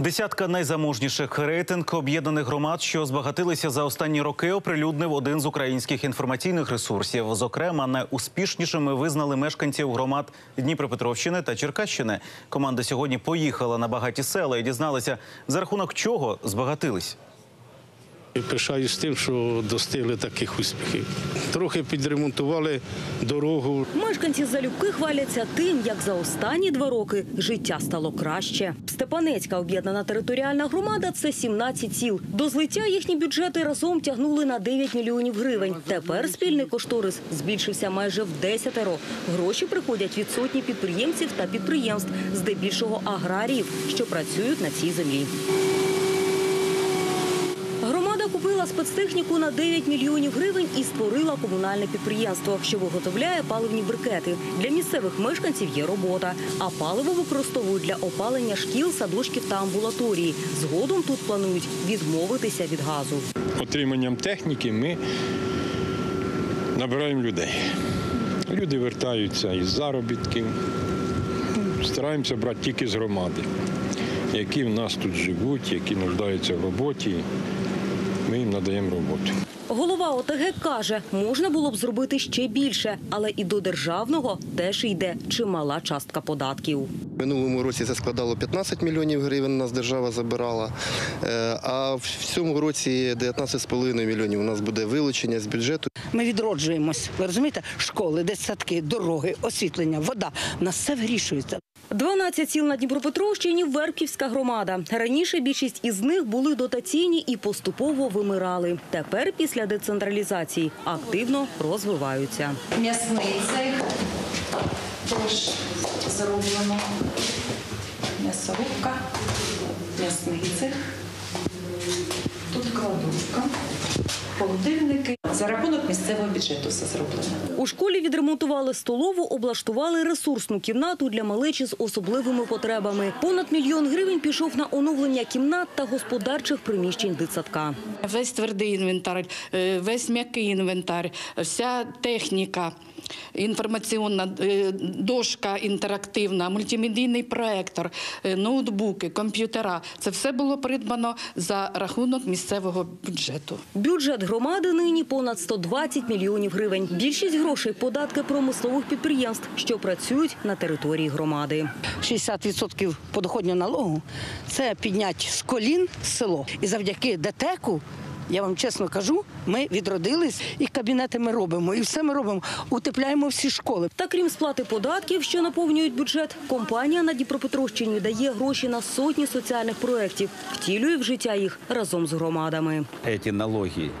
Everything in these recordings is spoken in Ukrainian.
Десятка найзаможніших рейтинг об'єднаних громад, що збагатилися за останні роки, оприлюднив один з українських інформаційних ресурсів. Зокрема, найуспішнішими визнали мешканців громад Дніпропетровщини та Черкащини. Команда сьогодні поїхала на багаті села і дізналася, за рахунок чого збагатились. Пишаюсь тим, що достигли таких успіхів. Трохи підремонтували дорогу. Мешканці залюбки хваляться тим, як за останні два роки життя стало краще. Степанецька об'єднана територіальна громада це 17 сіл. До злиття їхні бюджети разом тягнули на 9 мільйонів гривень. Тепер спільний кошторис збільшився майже в десятеро. Гроші приходять від сотні підприємців та підприємств, здебільшого аграріїв, що працюють на цій землі. Громада купила спецтехніку на 9 мільйонів гривень і створила комунальне підприємство, що виготовляє паливні брикети. Для місцевих мешканців є робота, а паливо використовують для опалення шкіл, садочків та амбулаторії. Згодом тут планують відмовитися від газу. отриманням техніки ми набираємо людей. Люди вертаються із заробітків. Ну, Стараємося брати тільки з громади, які в нас тут живуть, які нуждаються в роботі. Ми їм надаємо роботу. Голова ОТГ каже, можна було б зробити ще більше, але і до державного теж йде чимала частка податків. Минулому році це складало 15 мільйонів гривень, нас держава забирала. Е, А в цьому році 19,5 мільйонів у нас буде вилучення з бюджету. Ми відроджуємось. Ви розумієте? Школи, дитсадки, дороги, освітлення, вода. У нас все вирішується. 12 сіл на Дніпропетровщині – Вербківська громада. Раніше більшість із них були дотаційні і поступово вимирали. Тепер, після децентралізації, активно розвиваються. М'ясний цех теж зроблено. М'ясорубка, м'ясний цех. Тут кладовка, холодильники. За рахунок місцевого бюджету все зроблено. У школі відремонтували столову, облаштували ресурсну кімнату для малечі з особливими потребами. Понад мільйон гривень пішов на оновлення кімнат та господарчих приміщень дитсадка. Весь твердий інвентар, е, весь м'який інвентар, вся техніка. Інформаційна е, дошка інтерактивна, мультимедійний проектор, е, ноутбуки, комп'ютера це все було придбано за рахунок місцевого бюджету. Бюджет громади нині понад 120 мільйонів гривень. Більшість грошей – податки промислових підприємств, що працюють на території громади. 60% подоходнього налогу це піднять з колін село. І завдяки ДТЕКу, я вам чесно кажу, ми відродились і кабінети ми робимо, і все ми робимо. Утепляємо всі школи. Та крім сплати податків, що наповнюють бюджет, компанія на Дніпропетровщині дає гроші на сотні соціальних проєктів, втілює в життя їх разом з громадами. эти налоги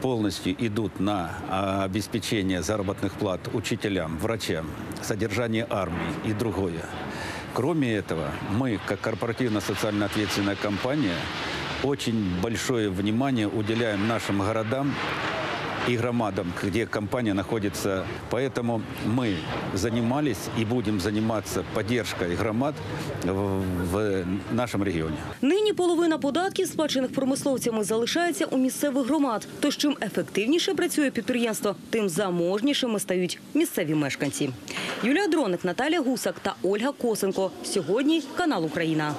полностью идут на а, обеспечение заработных плат учителям, врачам, содержание армии и другое. Кроме этого, мы, как корпоративно-социально ответственная компания, очень большое внимание уделяем нашим городам и громадам, где компания находится. Поэтому мы занимались и будем заниматься поддержкой громад в, нашем регионе. Нині половина податків, сплачених промисловцями, залишається у місцевих громад. Тож чим ефективніше працює підприємство, тим заможнішими стають місцеві мешканці. Юлія Дроник, Наталя Гусак та Ольга Косенко. Сьогодні канал Україна.